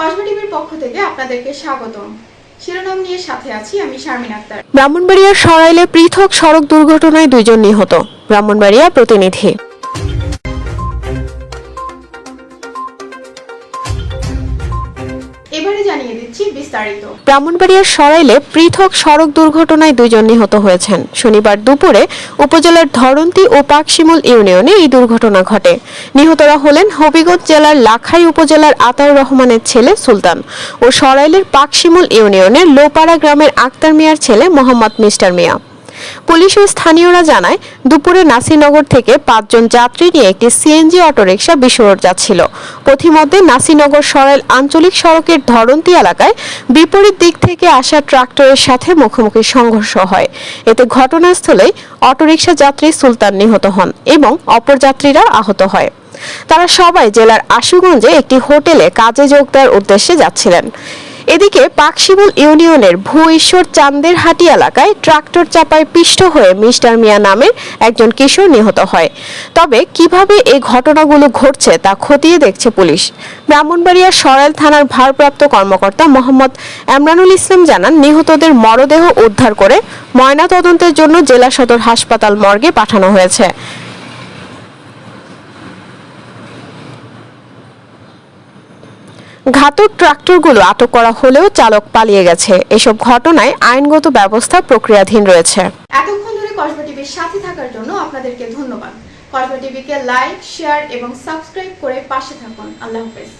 কসবা টিভির পক্ষ থেকে আপনাদেরকে স্বাগতম। শিরোনাম নিয়ে সাথে আছি আমি শারমিন আক্তার। ব্রাহ্মণবাড়িয়ার সরাইলে পৃথক সড়ক দুর্ঘটনায় দুইজন নিহত। ব্রাহ্মণবাড়িয়া প্রতিনিধি। এবারে জানিয়ে দিচ্ছি বিস্তারিত। ব্রাহ্মণবাড়িয়ার সরাইলে পৃথক সড়ক দুর্ঘটনায় দুইজন নিহত হয়েছেন। শনিবার দুপুরে উপজেলার ধরন্তী ও পাকশিমুল ইউনিয়নে এই দুর্ঘটনা ঘটে। নিহতরা হলেন হবিগঞ্জ জেলার লাখাই উপজেলার আতাউর রহমানের ছেলে সুলতান ও সরাইলের পাকশিমুল ইউনিয়নের লোপাড়া গ্রামের আক্তার মিয়ার ছেলে মোহাম্মদ মিস্টার মিয়া। পুলিশ ও স্থানীয়রা জানায়, দুপুরে নাসিনগর থেকে পাঁচজন যাত্রী নিয়ে একটি সিএনজি অটোরিকশা বিশ্বরোড যাচ্ছিল। পথিমধ্যে নাসিনগর সরাইল আঞ্চলিক সড়কের ধরন্তী এলাকায় বিপরীত দিক থেকে আসা ট্রাক্টরের সাথে মুখোমুখি সংঘর্ষ হয়। এতে ঘটনাস্থলেই অটোরিকশা যাত্রী সুলতান নিহত হন এবং অপর যাত্রীরা আহত হয়। তারা সবাই জেলার আশুগঞ্জে একটি হোটেলে কাজে যোগ দেওয়ার উদ্দেশ্যে যাচ্ছিলেন। এদিকে পাকশিমুল ইউনিয়নের ভূ ঈশ্বর চান্দের হাটি এলাকায় ট্রাক্টর চাপায় পিষ্ট হয়ে মিস্টার মিয়া নামের একজন কিশোর নিহত হয়। তবে কীভাবে এই ঘটনাগুলো ঘটছে তা খতিয়ে দেখছে পুলিশ। ব্রাহ্মণবাড়িয়ার সরাইল থানার ভারপ্রাপ্ত কর্মকর্তা মোহাম্মদ এমরানুল ইসলাম জানান, নিহতদের মরদেহ উদ্ধার করে ময়নাতদন্তের জন্য জেলা সদর হাসপাতাল মর্গে পাঠানো হয়েছে। ঘাতক ট্রাক্টরগুলো আটক করা হলেও চালক পালিয়ে গেছে। এসব ঘটনায় আইনগত ব্যবস্থা প্রক্রিয়াধীন রয়েছে। এতক্ষণ ধরে কসবা টিভির সাথে থাকার জন্য আপনাদেরকে ধন্যবাদ। কসবা টিভিকে লাইক, শেয়ার এবং সাবস্ক্রাইব করে পাশে থাকুন। আল্লাহ হাফেজ।